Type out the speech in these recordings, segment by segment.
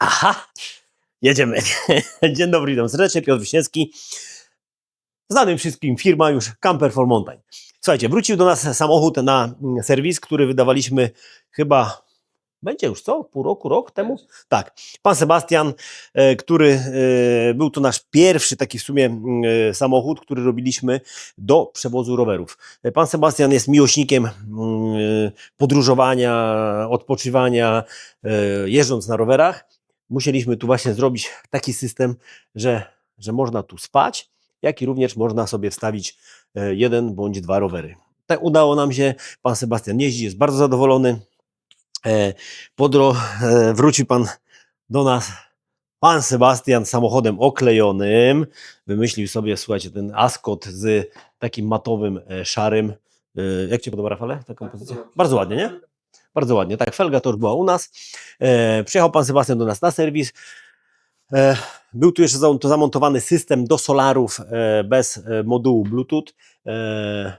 Aha, jedziemy. Dzień dobry, witam serdecznie, Piotr Wiśniewski. Znanym wszystkim firma już Camper for Mountain. Słuchajcie, wrócił do nas samochód na mm, serwis, który wydawaliśmy chyba, będzie już co, pół roku, rok temu? Tak, pan Sebastian, e, który e, był to nasz pierwszy taki w sumie mm, e, samochód, który robiliśmy do przewozu rowerów. Pan Sebastian jest miłośnikiem mm, podróżowania, odpoczywania, jeżdżąc na rowerach. Musieliśmy tu właśnie zrobić taki system, że, że można tu spać, jak i również można sobie wstawić e, jeden bądź dwa rowery. Tak udało nam się, pan Sebastian jeździ, jest bardzo zadowolony. E, Podro, e, wrócił pan do nas, pan Sebastian samochodem oklejonym, wymyślił sobie, słuchajcie, ten Ascot z takim matowym, szarym. Jak Ci podoba, Rafale, ta kompozycja? Bardzo ładnie, nie? Bardzo ładnie, tak, felga to już była u nas. E, przyjechał pan Sebastian do nas na serwis. E, był tu jeszcze za- to zamontowany system do solarów e, bez e, modułu Bluetooth. E,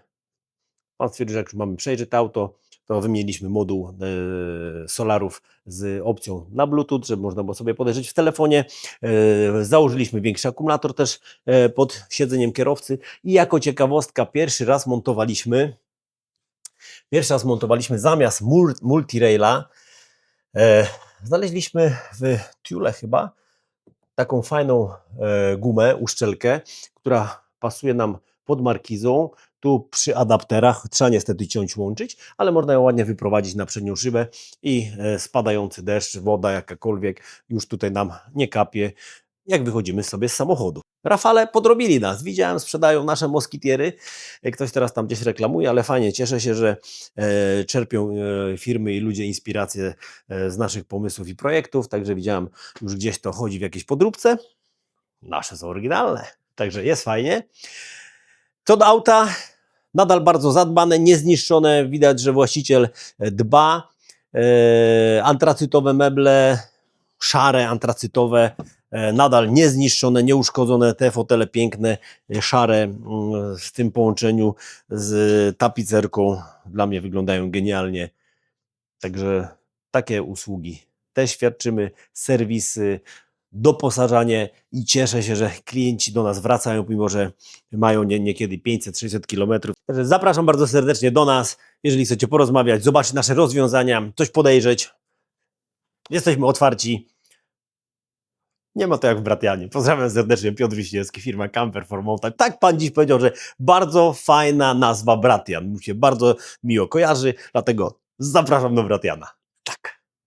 pan stwierdził, że jak już mamy przejrzeć to auto, to wymieniliśmy moduł e, solarów z opcją na Bluetooth, żeby można było sobie podejrzeć w telefonie. E, założyliśmy większy akumulator też e, pod siedzeniem kierowcy i jako ciekawostka pierwszy raz montowaliśmy Pierwszy raz montowaliśmy zamiast mul- multiraila, e, znaleźliśmy w Tule chyba taką fajną e, gumę, uszczelkę, która pasuje nam pod markizą. Tu przy adapterach trzeba niestety ciąć łączyć, ale można ją ładnie wyprowadzić na przednią szybę i e, spadający deszcz, woda jakakolwiek już tutaj nam nie kapie, jak wychodzimy sobie z samochodu. Rafale podrobili nas. Widziałem, sprzedają nasze moskitiery. E, Ktoś teraz tam gdzieś reklamuje, ale fajnie. Cieszę się, że e, czerpią e, firmy i ludzie inspirację e, z naszych pomysłów i projektów. Także widziałem, już gdzieś to chodzi w jakiejś podróbce. Nasze są oryginalne. Także jest fajnie. Co do auta, nadal bardzo zadbane, niezniszczone. Widać, że właściciel e, dba. E, antracytowe meble, szare, antracytowe, nadal niezniszczone, nieuszkodzone. Te fotele piękne, e, szare, mm, w tym połączeniu z tapicerką dla mnie wyglądają genialnie. Także takie usługi też świadczymy, serwisy, doposażanie i cieszę się, że klienci do nas wracają, mimo że mają nie, niekiedy 500-600 kilometrów. Zapraszam bardzo serdecznie do nas, jeżeli chcecie porozmawiać, zobaczyć nasze rozwiązania, coś podejrzeć. Jesteśmy otwarci. Nie ma to jak w Bratianie. Pozdrawiam serdecznie, Piotr Wiśniewski, firma Camper for Mountain. Tak pan dziś powiedział, że bardzo fajna nazwa Bratian. Mi się bardzo miło kojarzy, dlatego zapraszam do Bratiana.